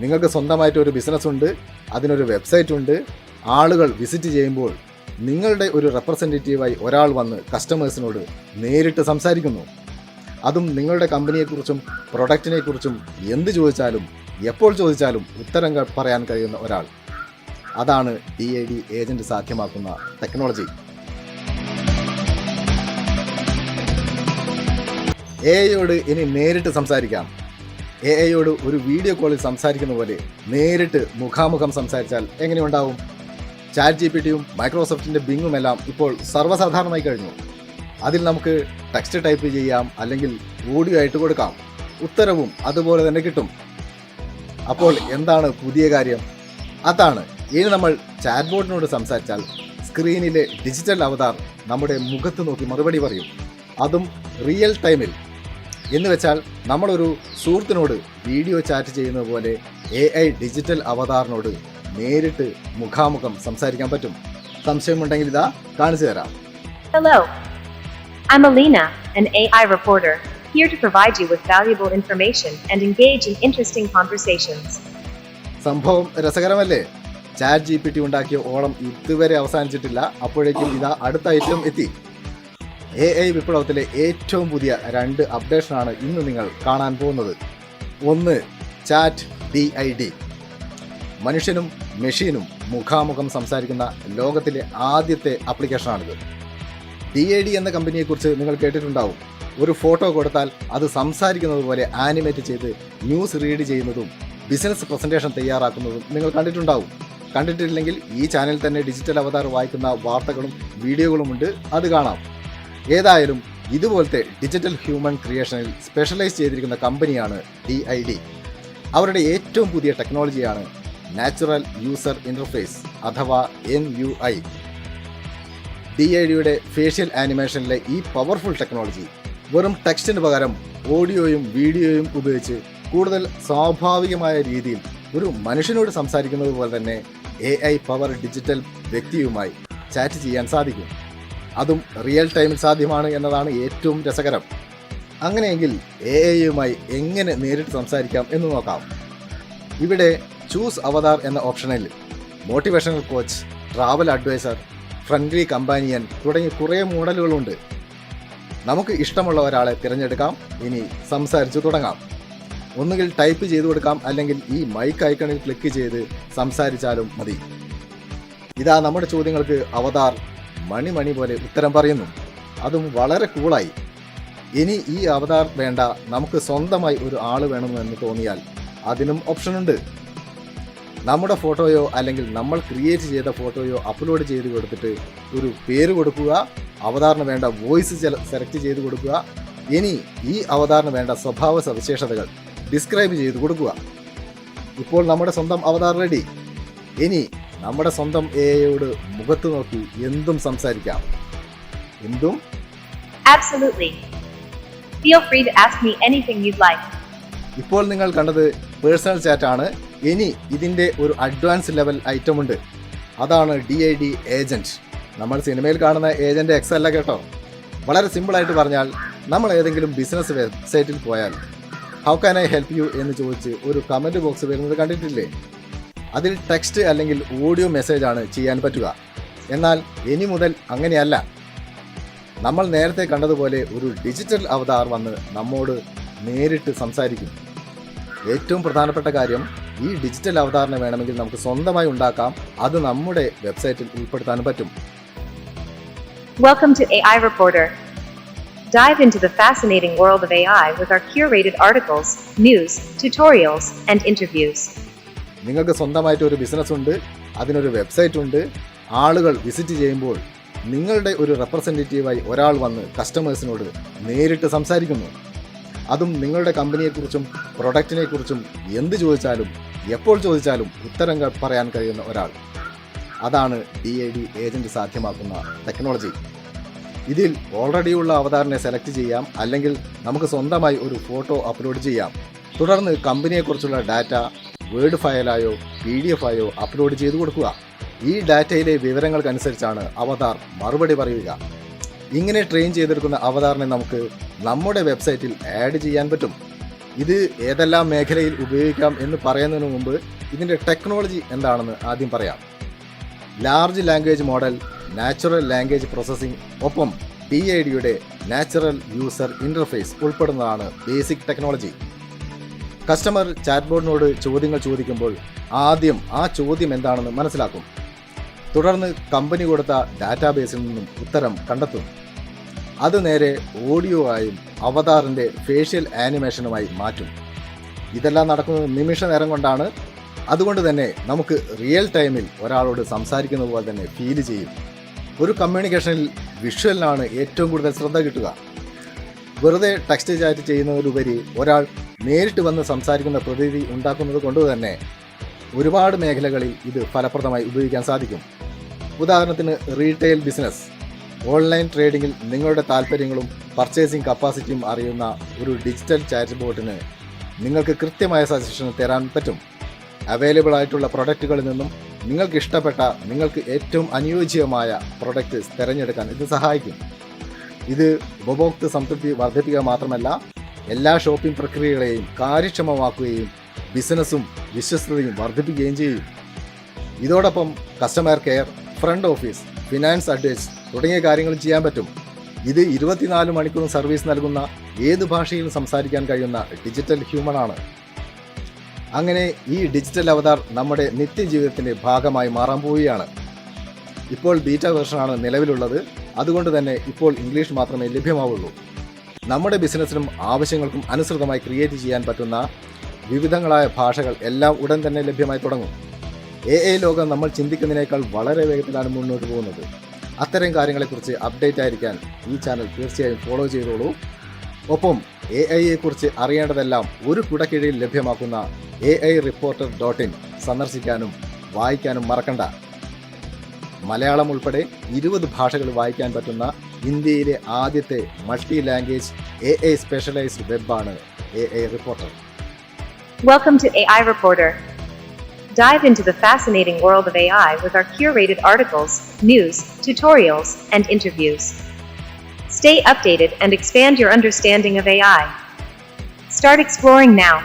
നിങ്ങൾക്ക് സ്വന്തമായിട്ട് ഒരു ബിസിനസ് ഉണ്ട് അതിനൊരു വെബ്സൈറ്റ് ഉണ്ട്. ആളുകൾ വിസിറ്റ് ചെയ്യുമ്പോൾ നിങ്ങളുടെ ഒരു റെപ്രസെന്റേറ്റീവായി ഒരാൾ വന്ന് കസ്റ്റമേഴ്സിനോട് നേരിട്ട് സംസാരിക്കുന്നു. അതും നിങ്ങളുടെ കമ്പനിയെക്കുറിച്ചും പ്രൊഡക്റ്റിനെക്കുറിച്ചും എന്ത് ചോദിച്ചാലും എപ്പോൾ ചോദിച്ചാലും ഉത്തരം പറയാൻ കഴിയുന്ന ഒരാൾ. അതാണ് ഡി ഐ ഡി ഏജന്റ് സാധ്യമാക്കുന്ന ടെക്നോളജി എ ഐയോട് ഇനി നേരിട്ട് സംസാരിക്കാം. എ ഐയോട് ഒരു വീഡിയോ കോളിൽ സംസാരിക്കുന്ന പോലെ നേരിട്ട് മുഖാമുഖം സംസാരിച്ചാൽ എങ്ങനെയുണ്ടാവും? ചാറ്റ് ജി പി ടിയും മൈക്രോസോഫ്റ്റിന്റെ ബിങ്ങും എല്ലാം ഇപ്പോൾ സർവസാധാരണമായി കഴിഞ്ഞു. അതിൽ നമുക്ക് ടെക്സ്റ്റ് ടൈപ്പ് ചെയ്യാം അല്ലെങ്കിൽ ഓഡിയോ ആയിട്ട് കൊടുക്കാം. ഉത്തരവും അതുപോലെ തന്നെ കിട്ടും. അപ്പോൾ എന്താണ് പുതിയ കാര്യം? അതാണ്. ഇനി നമ്മൾ ചാറ്റ് ബോർഡിനോട് സംസാരിച്ചാൽ സ്ക്രീനിലെ ഡിജിറ്റൽ അവതാർ നമ്മുടെ മുഖത്ത് നോക്കി മറുപടി പറയും. അതും റിയൽ ടൈമിൽ. എന്ന് വെച്ചാൽ നമ്മളൊരു സുഹൃത്തിനോട് വീഡിയോ ചാറ്റ് ചെയ്യുന്നത് പോലെ എ ഐ ഡിജിറ്റൽ അവതാറിനോട് നേരിട്ട് മുഖാമുഖം സംസാരിക്കാൻ പറ്റും. സംശയമുണ്ടെങ്കിൽ ഇതാ കാണിച്ചു തരാം. Hello I'm Alina, an AI reporter, here to provide you with valuable information and engage in interesting conversations. സംഭവം രസകരമല്ലേ? ചാറ്റ് ജി പി ടി ഉണ്ടാക്കിയ ഓളം ഇതുവരെ അവസാനിച്ചിട്ടില്ല അപ്പോഴേക്കും ഇതാ അടുത്ത ഐറ്റം എത്തി. എ ഐ വിപ്ലവത്തിലെ ഏറ്റവും പുതിയ രണ്ട് അപ്ഡേഷനാണ് ഇന്ന് നിങ്ങൾ കാണാൻ പോകുന്നത്. ഒന്ന് ചാറ്റ് ഡി ഐ ഡി. മനുഷ്യനും മെഷീനും മുഖാമുഖം സംസാരിക്കുന്ന ലോകത്തിലെ ആദ്യത്തെ ആപ്ലിക്കേഷനാണിത് ഡി ഐ ഡി എന്ന കമ്പനിയെക്കുറിച്ച് നിങ്ങൾ കേട്ടിട്ടുണ്ടാവും. ഒരു ഫോട്ടോ കൊടുത്താൽ അത് സംസാരിക്കുന്നത് പോലെ ആനിമേറ്റ് ചെയ്ത് ന്യൂസ് റീഡ് ചെയ്യുന്നതും ബിസിനസ് പ്രസന്റേഷൻ തയ്യാറാക്കുന്നതും നിങ്ങൾ കണ്ടിട്ടുണ്ടാവും. കണ്ടിട്ടില്ലെങ്കിൽ ഈ ചാനൽ തന്നെ ഡിജിറ്റൽ അവതാർ വായിക്കുന്ന വാർത്തകളും വീഡിയോകളുമുണ്ട് അത് കാണാം. ഏതായാലും ഇതുപോലത്തെ ഡിജിറ്റൽ ഹ്യൂമൻ ക്രിയേഷനിൽ സ്പെഷ്യലൈസ് ചെയ്തിരിക്കുന്ന കമ്പനിയാണ് ഡി ഐ ഡി അവരുടെ ഏറ്റവും പുതിയ ടെക്നോളജിയാണ് നാച്ചുറൽ യൂസർ ഇന്റർഫേസ് അഥവാ N U I D I ഡിയുടെ ഫേഷ്യൽ ആനിമേഷനിലെ ഈ പവർഫുൾ ടെക്നോളജി വെറും ടെക്സ്റ്റിന് പകരം ഓഡിയോയും വീഡിയോയും ഉപയോഗിച്ച് കൂടുതൽ സ്വാഭാവികമായ രീതിയിൽ ഒരു മനുഷ്യനോട് സംസാരിക്കുന്നത് പോലെ തന്നെ എ ഐ പവർ ഡിജിറ്റൽ വ്യക്തിയുമായി ചാറ്റ് ചെയ്യാൻ സാധിക്കും. അതും റിയൽ ടൈമിൽ സാധ്യമാണ് എന്നതാണ് ഏറ്റവും രസകരം. അങ്ങനെയെങ്കിൽ എ ഐയുമായി എങ്ങനെ നേരിട്ട് സംസാരിക്കാം എന്ന് നോക്കാം. ഇവിടെ ചൂസ് അവതാർ എന്ന ഓപ്ഷനിൽ motivational coach travel adviser friendly companion തുടങ്ങി കുറേ മോഡലുകളുണ്ട്. നമുക്ക് ഇഷ്ടമുള്ള ഒരാളെ തിരഞ്ഞെടുക്കാം. ഇനി സംസാരിച്ചു തുടങ്ങാം. ഒന്നുകിൽ ടൈപ്പ് ചെയ്തു കൊടുക്കാം. അല്ലെങ്കിൽ ഈ മൈക്ക് ഐക്കണിൽ ക്ലിക്ക് ചെയ്ത് സംസാരിച്ചാലും മതി. ഇതാ നമ്മുടെ ചോദ്യങ്ങൾക്ക് അവതാർ മണി മണി പോലെ ഉത്തരം പറയുന്നു. അതും വളരെ കൂളായി. ഇനി ഈ അവതാർ വേണ്ട. നമുക്ക് സ്വന്തമായി ഒരു ആൾ വേണമെന്ന് തോന്നിയാൽ അതിനും ഓപ്ഷനുണ്ട് നമ്മുടെ ഫോട്ടോയോ അല്ലെങ്കിൽ നമ്മൾ ക്രിയേറ്റ് ചെയ്ത ഫോട്ടോയോ അപ്ലോഡ് ചെയ്ത് കൊടുത്തിട്ട് ഒരു പേര് കൊടുക്കുക അവതാറിന് വേണ്ട വോയിസ് സെലക്ട് ചെയ്ത് കൊടുക്കുക. ഇനി ഈ അവതാറിന് വേണ്ട സ്വഭാവ സവിശേഷതകൾ ഡിസ്ക്രൈബ് ചെയ്ത് കൊടുക്കുക. ഇപ്പോൾ നമ്മുടെ സ്വന്തം അവതാർ റെഡി ഇനി നമ്മുടെ സ്വന്തം എ ഐയോട് മുഖത്ത് നോക്കി എന്തും സംസാരിക്കാം. എന്തും? Absolutely. Feel free to ask me anything you'd like. ഇപ്പോൾ നിങ്ങൾ കണ്ടത് പേഴ്സണൽ ചാറ്റ് ആണ് ഇനി ഇതിന്റെ ഒരു അഡ്വാൻസ് ലെവൽ ഐറ്റം ഉണ്ട് അതാണ് ഡി ഐ ഡി ഏജന്റ് നമ്മൾ സിനിമയിൽ കാണുന്ന ഏജന്റ് എക്സ് അല്ല കേട്ടോ. വളരെ സിമ്പിൾ ആയിട്ട് പറഞ്ഞാൽ നമ്മൾ ഏതെങ്കിലും ബിസിനസ് വെബ്സൈറ്റിൽ പോയാൽ how can I help you എന്ന് ചോദിച്ച് ഒരു കമന്റ് ബോക്സ് വരുന്നത് കണ്ടിട്ടില്ലേ? അതിൽ ടെക്സ്റ്റ് അല്ലെങ്കിൽ ഓഡിയോ മെസ്സേജ് ആണ് ചെയ്യാൻ പറ്റുക. എന്നാൽ ഇനി മുതൽ അങ്ങനെയല്ല. നമ്മൾ നേരത്തെ കണ്ടതുപോലെ ഒരു ഡിജിറ്റൽ അവതാർ വന്ന് നമ്മോട് നേരിട്ട് സംസാരിക്കും. ഏറ്റവും പ്രധാനപ്പെട്ട കാര്യം ഈ ഡിജിറ്റൽ അവതാറിനെ വേണമെങ്കിൽ നമുക്ക് സ്വന്തമായി ഉണ്ടാക്കാം. അത് നമ്മുടെ വെബ്സൈറ്റിൽ ഉൾപ്പെടുത്താനും പറ്റും. Welcome to AI Reporter. Dive into the fascinating world of AI with our curated articles, news, tutorials, and interviews. നിങ്ങൾക്ക് സ്വന്തമായിട്ട് ഒരു ബിസിനസ് ഉണ്ട് അതിനൊരു വെബ്സൈറ്റ് ഉണ്ട് ആളുകൾ വിസിറ്റ് ചെയ്യുമ്പോൾ നിങ്ങളുടെ ഒരു റെപ്രസെന്റേറ്റീവായി ഒരാൾ വന്ന് കസ്റ്റമേഴ്സിനോട് നേരിട്ട് സംസാരിക്കുന്നു. അതും നിങ്ങളുടെ കമ്പനിയെക്കുറിച്ചും പ്രൊഡക്റ്റിനെക്കുറിച്ചും എന്ത് ചോദിച്ചാലും എപ്പോൾ ചോദിച്ചാലും ഉത്തരം പറയാൻ കഴിയുന്ന ഒരാൾ. അതാണ് ഡി ഐ ഡി ഏജന്റ് സാധ്യമാക്കുന്ന ടെക്നോളജി ഇതിൽ ഓൾറെഡി ഉള്ള അവതാറിനെ സെലക്ട് ചെയ്യാം അല്ലെങ്കിൽ നമുക്ക് സ്വന്തമായി ഒരു ഫോട്ടോ അപ്ലോഡ് ചെയ്യാം. തുടർന്ന് കമ്പനിയെക്കുറിച്ചുള്ള ഡാറ്റ വേർഡ് ഫയലായോ പി ഡി എഫ് ആയോ അപ്ലോഡ് ചെയ്തു കൊടുക്കുക. ഈ ഡാറ്റയിലെ വിവരങ്ങൾക്കനുസരിച്ചാണ് അവതാർ മറുപടി പറയുക. ഇങ്ങനെ ട്രെയിൻ ചെയ്തെടുക്കുന്ന അവതാറിനെ നമുക്ക് നമ്മുടെ വെബ്സൈറ്റിൽ ആഡ് ചെയ്യാൻ പറ്റും. ഇത് ഏതെല്ലാം മേഖലയിൽ ഉപയോഗിക്കാം എന്ന് പറയുന്നതിന് മുമ്പ് ഇതിന്റെ ടെക്നോളജി എന്താണെന്ന് ആദ്യം പറയാം. Large language model natural language processing ഒപ്പം ഡി ഐ ഡിയുടെ നാച്ചുറൽ യൂസർ ഇന്റർഫേസ് ഉൾപ്പെടുന്നതാണ് ബേസിക് ടെക്നോളജി കസ്റ്റമർ ചാറ്റ്ബോർഡിനോട് ചോദ്യങ്ങൾ ചോദിക്കുമ്പോൾ ആദ്യം ആ ചോദ്യം എന്താണെന്ന് മനസ്സിലാക്കും. തുടർന്ന് കമ്പനി കൊടുത്ത ഡാറ്റാബേസിൽ നിന്നും ഉത്തരം കണ്ടെത്തും. അത് നേരെ ഓഡിയോ ആയും അവതാറിന്റെ ഫേഷ്യൽ ആനിമേഷനുമായി മാറ്റും. ഇതെല്ലാം നടക്കുന്നത് നിമിഷ നേരം കൊണ്ടാണ്. അതുകൊണ്ട് തന്നെ നമുക്ക് റിയൽ ടൈമിൽ ഒരാളോട് സംസാരിക്കുന്ന പോലെ തന്നെ ഫീൽ ചെയ്യും. ഒരു കമ്മ്യൂണിക്കേഷനിൽ വിഷ്വലിനാണ് ഏറ്റവും കൂടുതൽ ശ്രദ്ധ കിട്ടുക. വെറുതെ ടെക്സ്റ്റ് ചാറ്റ് ചെയ്യുന്നതിലുപരി ഒരാൾ നേരിട്ട് വന്ന് സംസാരിക്കുന്ന പ്രതീതി ഉണ്ടാക്കുന്നത് കൊണ്ട് തന്നെ ഒരുപാട് മേഖലകളിൽ ഇത് ഫലപ്രദമായി ഉപയോഗിക്കാൻ സാധിക്കും. ഉദാഹരണത്തിന് റീറ്റെയിൽ ബിസിനസ് ഓൺലൈൻ ട്രേഡിങ്ങിൽ നിങ്ങളുടെ താല്പര്യങ്ങളും പർച്ചേസിംഗ് കപ്പാസിറ്റിയും അറിയുന്ന ഒരു ഡിജിറ്റൽ ചാറ്റ് ബോട്ടിന് നിങ്ങൾക്ക് കൃത്യമായ സജഷൻ തരാൻ പറ്റും. അവൈലബിൾ ആയിട്ടുള്ള പ്രൊഡക്റ്റുകളിൽ നിന്നും നിങ്ങൾക്ക് ഇഷ്ടപ്പെട്ട നിങ്ങൾക്ക് ഏറ്റവും അനുയോജ്യമായ പ്രൊഡക്റ്റ് തിരഞ്ഞെടുക്കാൻ ഇത് സഹായിക്കും. ഇത് ഉപഭോക്തൃ സംതൃപ്തി വർദ്ധിപ്പിക്കുക മാത്രമല്ല എല്ലാ ഷോപ്പിംഗ് പ്രക്രിയകളെയും കാര്യക്ഷമമാക്കുകയും ബിസിനസ്സും വിശ്വസ്തതയും വർദ്ധിപ്പിക്കുകയും ചെയ്യും. ഇതോടൊപ്പം customer care front office finance advice തുടങ്ങിയ കാര്യങ്ങളും ചെയ്യാൻ പറ്റും. ഇത് ഇരുപത്തിനാല് മണിക്കൂറും സർവീസ് നൽകുന്ന ഏത് ഭാഷയിലും സംസാരിക്കാൻ കഴിയുന്ന ഡിജിറ്റൽ ഹ്യൂമൺ ആണ്. അങ്ങനെ ഈ ഡിജിറ്റൽ അവതാർ നമ്മുടെ നിത്യജീവിതത്തിന്റെ ഭാഗമായി മാറാൻ പോവുകയാണ്. ഇപ്പോൾ ബീറ്റ വേർഷനാണ് നിലവിലുള്ളത്. അതുകൊണ്ട് തന്നെ ഇപ്പോൾ ഇംഗ്ലീഷ് മാത്രമേ ലഭ്യമാവുള്ളൂ. നമ്മുടെ ബിസിനസ്സിനും ആവശ്യങ്ങൾക്കും അനുസൃതമായി ക്രിയേറ്റ് ചെയ്യാൻ പറ്റുന്ന വിവിധങ്ങളായ ഭാഷകൾ എല്ലാം ഉടൻ തന്നെ ലഭ്യമായി തുടങ്ങും. എ ഐ ലോകം നമ്മൾ ചിന്തിക്കുന്നതിനേക്കാൾ വളരെ വേഗത്തിലാണ് മുന്നോട്ട് പോകുന്നത്. അത്തരം കാര്യങ്ങളെക്കുറിച്ച് അപ്ഡേറ്റ് ആയിരിക്കാൻ ഈ ചാനൽ തീർച്ചയായും ഫോളോ ചെയ്തോളൂ. ഒപ്പം എ ഐയെക്കുറിച്ച് അറിയേണ്ടതെല്ലാം ഒരു കുടക്കീഴിൽ ലഭ്യമാക്കുന്ന A I reporter dot in സന്ദർശിക്കാനും വായിക്കാനും മറക്കണ്ട. മലയാളം ഉൾപ്പെടെ ഇരുപത് ഭാഷകൾ വായിക്കാൻ പറ്റുന്ന ഇന്ത്യയിലെ ആദ്യത്തെ multi language A I specialised വെബാണ് A I reporter Welcome to AI Reporter. Dive into the fascinating world of AI with our curated articles, news, tutorials, and interviews. Stay updated and expand your understanding of AI. Start exploring now.